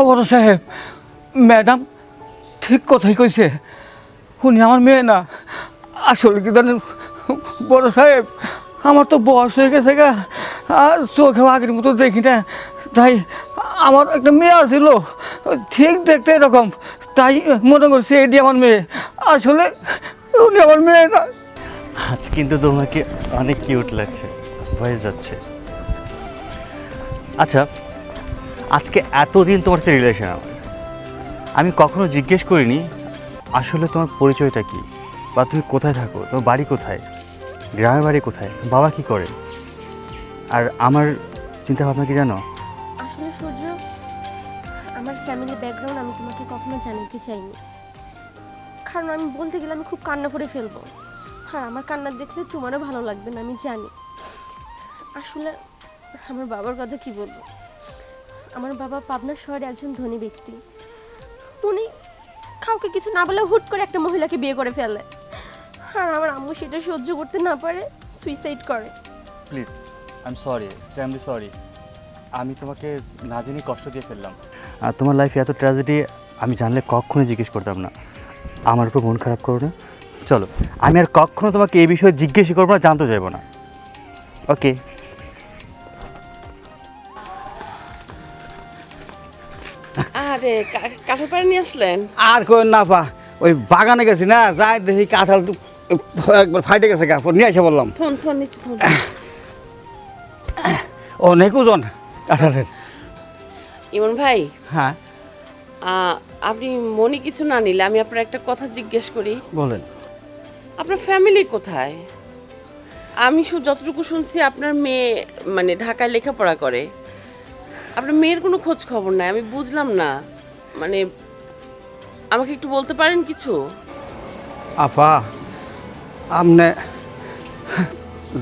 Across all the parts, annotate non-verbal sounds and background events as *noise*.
বড় সাহেব, ম্যাডাম ঠিক কথাই কইছে। উনি আমার মেয়ে না। আসলে কি জানেন, বড় সাহেব, আমার তো বয়স হয়ে গেছে গা। আর আগের মতো দেখি না। তাই আমার একটা মেয়ে আছিল। ঠিক দেখতে এরকম। তাই মনে করছি এটি আমার মেয়ে। আসলে উনি আমার মেয়ে না। আজ কিন্তু তোমাকে অনেক কিউট লাগছে। হয়ে যাচ্ছে। আচ্ছা আজকে এতদিন তোমার সাথে রিলেশন আমার। আমি কখনো জিজ্ঞেস করিনি, আসলে তোমার পরিচয়টা কি? বা তুমি কোথায় থাকো? তোমার বাড়ি কোথায়? গ্রামের বাড়ি কোথায়? বাবা কি করে? আর আমার চিন্তা ভাবনা কি জানো? আসলে সূর্য, আমার ফ্যামিলি ব্যাকগ্রাউন্ড আমি তোমাকে কখনো জানাতে চাইনি। কারণ আমি বলতে গেলে আমি খুব কান্না করে ফেলব। আর আমার কান্না দেখলে তোমারও ভালো লাগবে না, আমি জানি। আসলে আমার বাবার কথা কি বলব? আমার বাবা পাবনা শহরে একজন ধনী ব্যক্তি। উনি কাউকে কিছু না বলে হুট করে একটা মহিলাকে বিয়ে করে ফেলে। আর আমার আম্মু সেটা সহ্য করতে না পারে সুইসাইড করে। Please I am sorry extremely sorry আমি তোমাকে না জেনে কষ্ট দিয়ে ফেললাম। আর তোমার লাইফে এত ট্র্যাজেডি আমি জানলে কখনো জিজ্ঞেস করতাম না। আমার উপর মন খারাপ করো না। চলো আমি আর কখনো তোমাকে এই বিষয়ে জিজ্ঞেস করব না জানতে চাইব না। ওকে আরে কা- কাঁঠাল পাড়ে নিয়ে আসলেন? আর কই না পা ওই বাগানে গেছি না যাই দেখি কাঁঠাল একবার ফাইটে গেছে গা নিয়ে এসে বললাম। থন থন নিচে থন। অনেক ওজন কাঁঠালের। ইমন ভাই হ্যাঁ। আপনি মনে কিছু না নিলে আমি আপনার একটা কথা জিজ্ঞেস করি। বলেন। আপনার ফ্যামিলি কোথায়? আমি যতটুকু শুনছি আপনার মেয়ে মানে ঢাকায় লেখাপড়া করে। আপনার মেয়ের কোনো খোঁজ খবর নাই আমি বুঝলাম না। মানে আমাকে একটু বলতে পারেন কিছু? আপা আপনি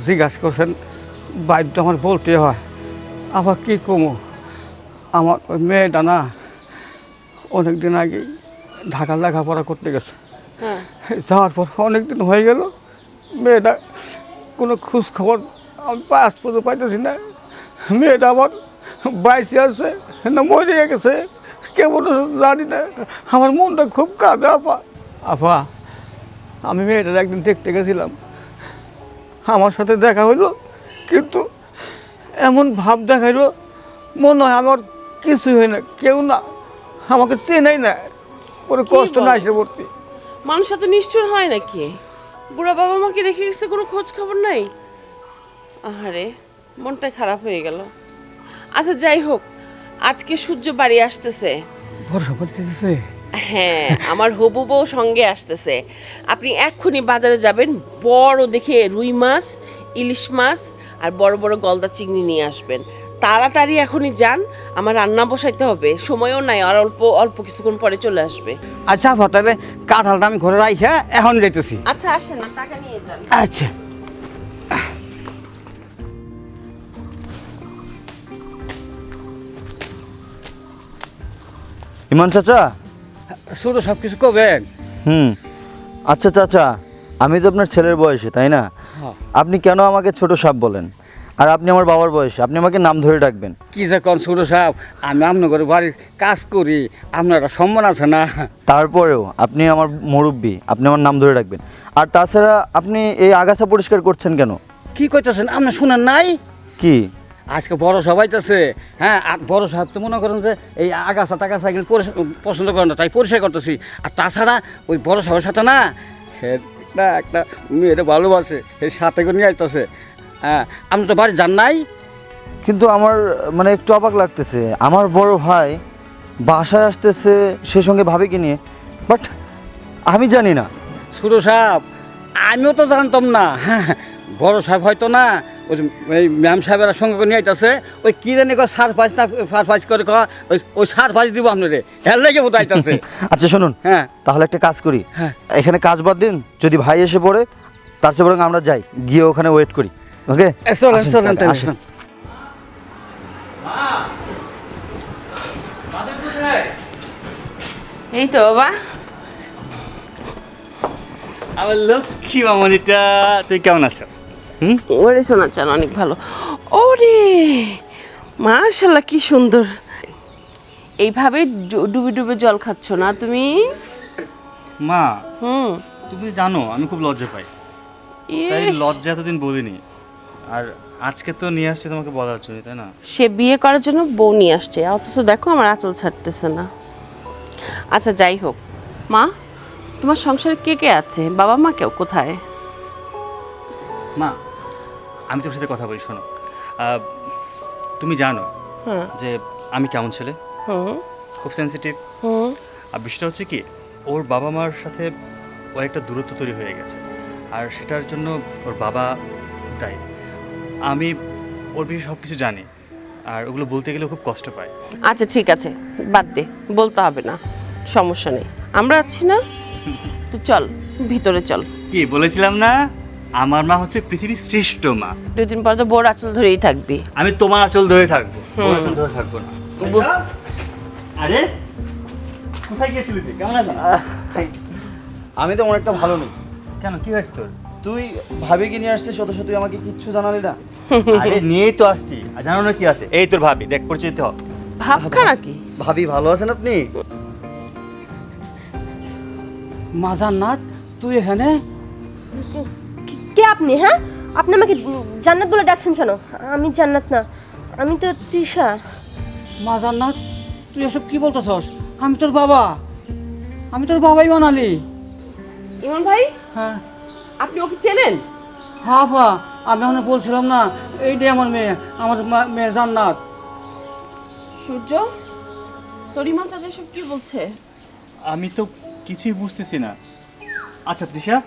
জিজ্ঞাসা করছেন বাধ্য আমার বলতে হয়। আবার কি কমো? আমার ওই মেয়েটা না অনেক দিন আগে ঢাকা লেখাপড়া করতে গেছে। হ্যাঁ। যাওয়ার পর অনেক দিন হয়ে গেল মেয়েটা কোনো খোঁজ খবর আমি পাস পর্যন্ত পাইতেছি না। মেয়েটা আমার বাইসে আছে না মরে গেছে। কেমন জানি না আমার মনটা খুব কাঁদে আপা। আপা আমি মেয়েটার একদিন দেখতে গেছিলাম। আমার সাথে দেখা হইল কিন্তু এমন ভাব দেখাইলো মনে হয় আমার কিছুই হয় না কেউ না আমাকে চেনাই না। কোনো কি কষ্ট না এসে ভর্তি। মানুষ এত নিষ্ঠুর হয় নাকি? বুড়া বাবা মাকে রেখে গেছে কোনো খোঁজ খবর নাই? আহারে মনটা খারাপ হয়ে গেল। আচ্ছা যাই হোক আজকে সূর্য বাড়ি আসতেছে। ভরসা করতেছে? হ্যাঁ আমার হবু বউ সঙ্গে আসতেছে। আপনি এক্ষুনি বাজারে যাবেন বড় দেখে রুই মাছ ইলিশ মাছ আর বড় বড় গলদা চিংড়ি নিয়ে আসবেন। তাড়াতাড়ি এখনই যান আমার রান্না বসাইতে হবে সময়ও নাই আর অল্প অল্প কিছুক্ষণ পরে চলে আসবে। আচ্ছা তাহলে কাঁঠালটা আমি ঘরে রাইখা এখন যাইতেছি। আচ্ছা আসেন না টাকা নিয়ে যান। আচ্ছা। ইমান চাচা? ছোট সব কিছু কবেন হুম। আচ্ছা চাচা আমি তো আপনার ছেলের বয়সে তাই না? হ্যাঁ। আপনি কেন আমাকে ছোট সাপ বলেন? আর আপনি আমার বাবার বয়সে আপনি আমাকে নাম ধরে ডাকবেন। কি যে কন ছোট সাহেব আমি আপনার বাড়ির কাজ করি আপনার একটা সম্মান আছে না? তারপরেও আপনি আমার মুরব্বী আপনি আমার নাম ধরে ডাকবেন। আর তাছাড়া আপনি এই আগাছা পরিষ্কার করছেন কেন? কি কইতেছেন আপনি শুনেন নাই? কি? আজকে বড় সবাইতেছে। হ্যাঁ আর বড় সাহেব তো মনে করেন যে এই আগাছা টাগাছা এগুলো পছন্দ করেন না তাই পরিষ্কার করতেছি। আর তাছাড়া ওই বড় সাহেবের সাথে না সে না একটা মেয়েটা ভালোবাসে সেই সাথে করে নিয়ে আসতেছে হ্যাঁ আপনি তো বাড়ি যান নাই? কিন্তু আমার মানে একটু অবাক লাগতেছে। আমার বড় ভাই বাসায় আসতেছে সে সঙ্গে ভাবিকে নিয়ে বাট আমি জানি না। ছোটো সাহেব আমিও তো জানতাম না। হ্যাঁ বড় সাহেব হয়তো না ওই ম্যাম সাহেবের সঙ্গে করে নিয়ে আইতাছে ওই কি জানি কয় সার ফাঁস না সার ফাঁস করে কয় ওই ওই সার ফাঁস দিব আপনারে। হেল লেগে বোধ আইতাছে। *laughs* আচ্ছা শুনুন হ্যাঁ। তাহলে একটা কাজ করি। হ্যাঁ। এখানে কাজ বাদ দিন যদি ভাই এসে পড়ে তার চেয়ে বরং আমরা যাই গিয়ে ওখানে ওয়েট করি ওকে চলেন চলেন আসেন। এই তো বাবা। আমার লক্ষ্মী মামনিটা তুই কেমন আছো? ওরে শোনা চান অনেক ভালো। ওরে মাশাল্লাহ কি সুন্দর। এইভাবে ডুবে ডুবে জল খাচ্ছ না তুমি? মা হুম। তুমি জানো আমি খুব লজ্জা পাই। তাই লজ্জা এতদিন বলিনি। আর আজকে তো নিয়ে আসছে তোমাকে বলার জন্য তাই না? সে বিয়ে করার জন্য বউ নিয়ে আসছে অথচ দেখো আমার আঁচল ছাড়তেছে না। আচ্ছা যাই হোক। মা তোমার সংসারে কে কে আছে? বাবা মা কেউ কোথায়? মা আমি তোর সাথে কথা বলি শোনো। তুমি জানো যে আমি কেমন ছেলে? খুব সেন্সিটিভ আর বিষয়টা হচ্ছে কি ওর বাবা মার সাথে ওর একটা দূরত্ব তৈরি হয়ে গেছে। আর সেটার জন্য ওর বাবা তাই আমি ওর বিষয়ে সব কিছু জানি আর ওগুলো বলতে গেলে খুব কষ্ট পায়। আচ্ছা ঠিক আছে। বাদ দে বলতে হবে না। সমস্যা নেই। আমরা আছি না? *laughs* তো চল ভিতরে চল। কি বলেছিলাম না? আমার মা হচ্ছে পৃথিবীর শ্রেষ্ঠ মা। দুই দিন পর তো বোর আঁচল ধরেই থাকবি। আমি তোমার আঁচল ধরে থাকব। ওর আঁচল ধরে থাকব না। বুঝ- আরে কোথায় গিয়েছিলি তুই? কেমন আছো? আমি তো অনেকটা ভালো নেই কেন কি হয়েছে তোর? তুই ভাবিকে নিয়ে আসছিস শত তুই আমাকে কিচ্ছু জানালি না। আরে নিয়েই তো আসছি। আর জানো না কি আছে? এই তোর ভাবি দেখ পরিচিত হ। ভাবখা নাকি? ভাবি ভালো আছেন আপনি? মাজান্নাথ তুই এখানে? কে আপনি হ্যাঁ? আপনি আমাকে জান্নাত বলে ডাকছেন কেন? আমি জান্নাত না আমি তো তৃষা। মা জান্নাত তুই এসব কি বলতেছস? আমি তোর বাবা। আমি তোর বাবাই বানালি। ইমন ভাই? হ্যাঁ। আপনি ওকে চেনেন? হ্যাঁ পা আমি এখন বলছিলাম না এইটাই আমার মেয়ে আমার মা- মেয়ে জান্নাত। সূর্য তোর ইমান চাচা সব কি বলছে? আমি তো কিছুই বুঝতেছি না। আচ্ছা তৃষা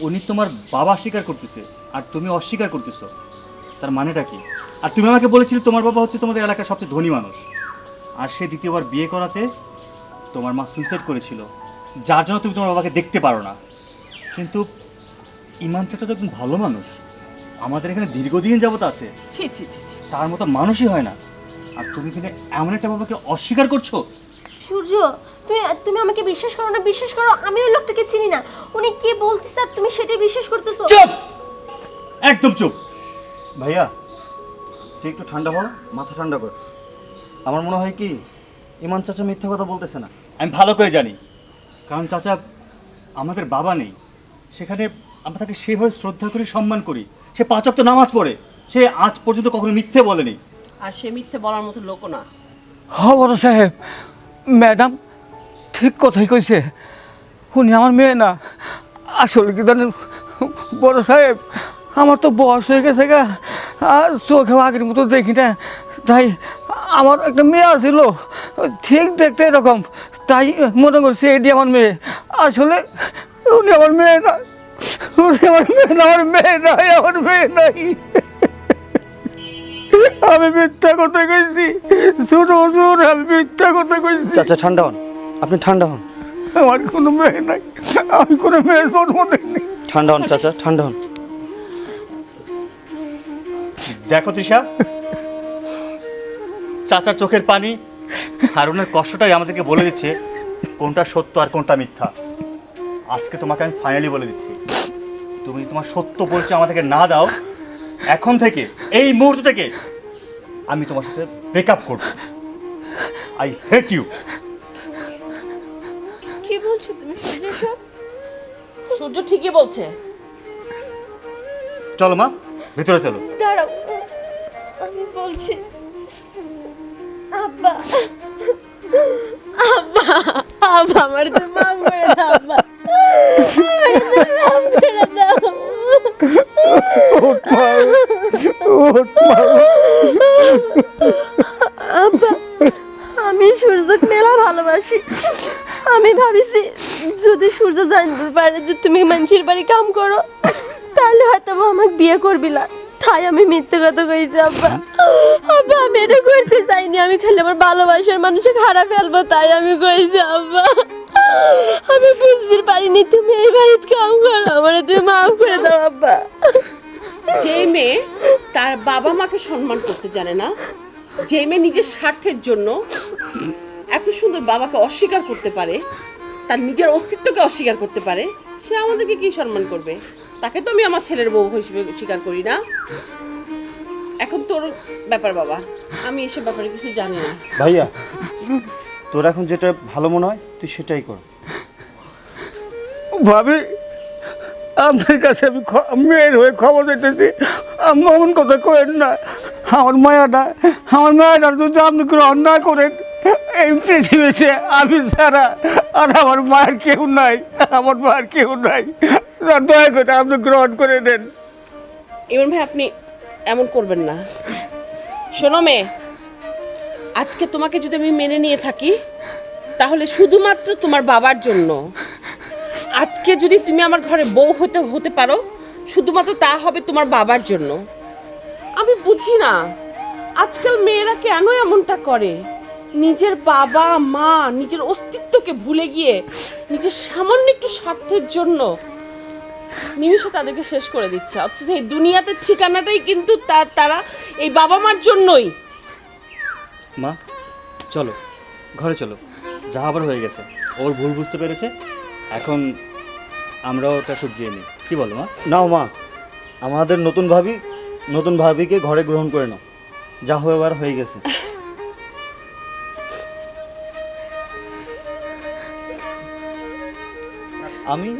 উনি তোমার বাবা স্বীকার করতেছে আর তুমি অস্বীকার করতেছো। তার মানেটা কি? আর তুমি আমাকে বলেছিলে তোমার বাবা হচ্ছে তোমাদের এলাকার সবচেয়ে ধনী মানুষ। আর সে দ্বিতীয়বার বিয়ে করাতে তোমার মা সুইসাইড করেছিল যার জন্য তুমি তোমার বাবাকে দেখতে পারো না। কিন্তু ইমান চাচা তো একদম ভালো মানুষ। আমাদের এখানে দীর্ঘদিন যাবত আছে। ছি ছি ছি ছি। তার মতো মানুষই হয় না। আর তুমি কিন্তু এমন একটা বাবাকে অস্বীকার করছ? সূর্য তুমি তুমি আমাকে বিশ্বাস করো না বিশ্বাস করো আমি ওই লোকটাকে চিনি না। উনি কি বলতেছে আর তুমি সেটাই বিশ্বাস করতেছো? চুপ! একদম চুপ! ভাইয়া তুই একটু ঠান্ডা হও মাথা ঠান্ডা কর। আমার মনে হয় কি ইমান চাচা মিথ্যা কথা বলতেছে না। আমি ভালো করে জানি। কারণ চাচা আমাদের বাবা নেই। সেখানে আমরা তাকে সেভাবে শ্রদ্ধা করি সম্মান করি। সে পাঁচক তো নামাজ পড়ে। সে আজ পর্যন্ত কখনো মিথ্যে বলেনি। আর সে মিথ্যে বলার মতো লোক না। হ বড় সাহেব। ম্যাডাম ঠিক কথাই কইছে। উনি আমার মেয়ে না। আসলে কি জানেন, বড় সাহেব, আমার তো বয়স হয়ে গেছে গা। আর চোখেও আগের মতো দেখি না। তাই আমার একটা মেয়ে আছিল। ঠিক দেখতে এরকম। তাই মনে করছি এটি আমার মেয়ে। আসলে উনি আমার মেয়ে না। উনি আমার মেয়ে না, আমার মেয়ে নাই, আমার মেয়ে নাই। আমি মিথ্যা কথা কইছি। শুনো, শুন, আমি মিথ্যা কথা কইছি। চাচা, ঠান্ডা হন। আপনি ঠান্ডা হন। আমার কোনো মেয়ে নাই। আমি কোনো মেয়ে জন্ম দিইনি। ঠান্ডা হন চাচা ঠান্ডা হন। দেখো তৃষা চাচার চোখের পানি আর ওনার কষ্টটাই আমাদেরকে বলে দিচ্ছে কোনটা সত্য আর কোনটা মিথ্যা। আজকে তোমাকে আমি ফাইনালি বলে দিচ্ছি। তুমি তোমার সত্য পরিচয় আমাদেরকে না দাও এখন থেকে এই মুহূর্ত থেকে আমি তোমার সাথে ব্রেকআপ করব। আই হেট ইউ বলছো তুমি? সূর্য সূর্য ঠিকই বলছে। চলো মা ভিতরে চলো। দাঁড়াও আমি বলছি আব্বা আব্বা আব্বা আমার তো মাফ করে দাও আব্বা। আমার তো মাফ করে দাও। আব্বা ভালোবাসি। আমি ভাবিছি, যদি সূর্য জানতে পারে যে তুমি মানুষের বাড়ি কাম করো, তাহলে হয়তো আমাকে বিয়ে করবি না। তাই আমি মিথ্যে কথা কইছি, আব্বা। আব্বা, আমি এটা করতে চাইনি। আমি খালি আমার ভালোবাসার মানুষকে খারাপ ফেলব, তাই আমি কইছি, আব্বা। আমি বুঝতে পারিনি, তুমি এই বাড়িতে কাম করো। আমার তুমি মাফ করে দাও, আব্বা। যে মেয়ে তার বাবা মাকে সম্মান করতে জানে না, যে মেয়ে নিজের স্বার্থের জন্য এত সুন্দর বাবাকে অস্বীকার করতে পারে তার নিজের অস্তিত্বকে অস্বীকার করতে পারে সে আমাদেরকে কি সম্মান করবে? তাকে তো আমি আমার ছেলের বউ হিসেবে স্বীকার করি না। এখন তোর ব্যাপার বাবা আমি এসব ব্যাপারে কিছু জানি না। ভাইয়া তোর এখন যেটা ভালো মনে হয় তুই সেটাই কর। ভাবি আপনার কাছে আমি মেয়ের হয়ে খবর দিতেছি। আপনি এমন কথা করেন না। আমার মায়াটা আমার মায়াটা যদি আপনি গ্রহণ না করেন এই পৃথিবীতে আমি ছাড়া আর আমার মায়ের কেউ নাই, আমার মায়ের কেউ নাই। দয়া করে আপনি গ্রহণ করে দেন। ইমন ভাই, আপনি এমন করবেন না। শোনো মেয়ে, আজকে তোমাকে যদি আমি মেনে নিয়ে থাকি, তাহলে শুধুমাত্র তোমার বাবার জন্য। আজকে যদি তুমি আমার ঘরে বউ হতে হতে পারো, শুধুমাত্র তা হবে তোমার বাবার জন্য। আমি বুঝি না, আজকাল মেয়েরা কেন এমনটা করে? নিজের বাবা মা নিজের অস্তিত্বকে ভুলে গিয়ে নিজের সামান্য একটু স্বার্থের জন্য নিমিষে তাদেরকে শেষ করে দিচ্ছে। অথচ এই দুনিয়াতে ঠিকানাটাই কিন্তু তার তারা এই বাবা মার জন্যই। মা চলো ঘরে চলো। যা আবার হয়ে গেছে। ওর ভুল বুঝতে পেরেছে? এখন আমরাও ওটা শুধরিয়ে নিই। কি বলো মা? নাও মা আমাদের নতুন ভাবি নতুন ভাবিকে ঘরে গ্রহণ করে নাও। যা হয়েবার হয়ে গেছে। আমি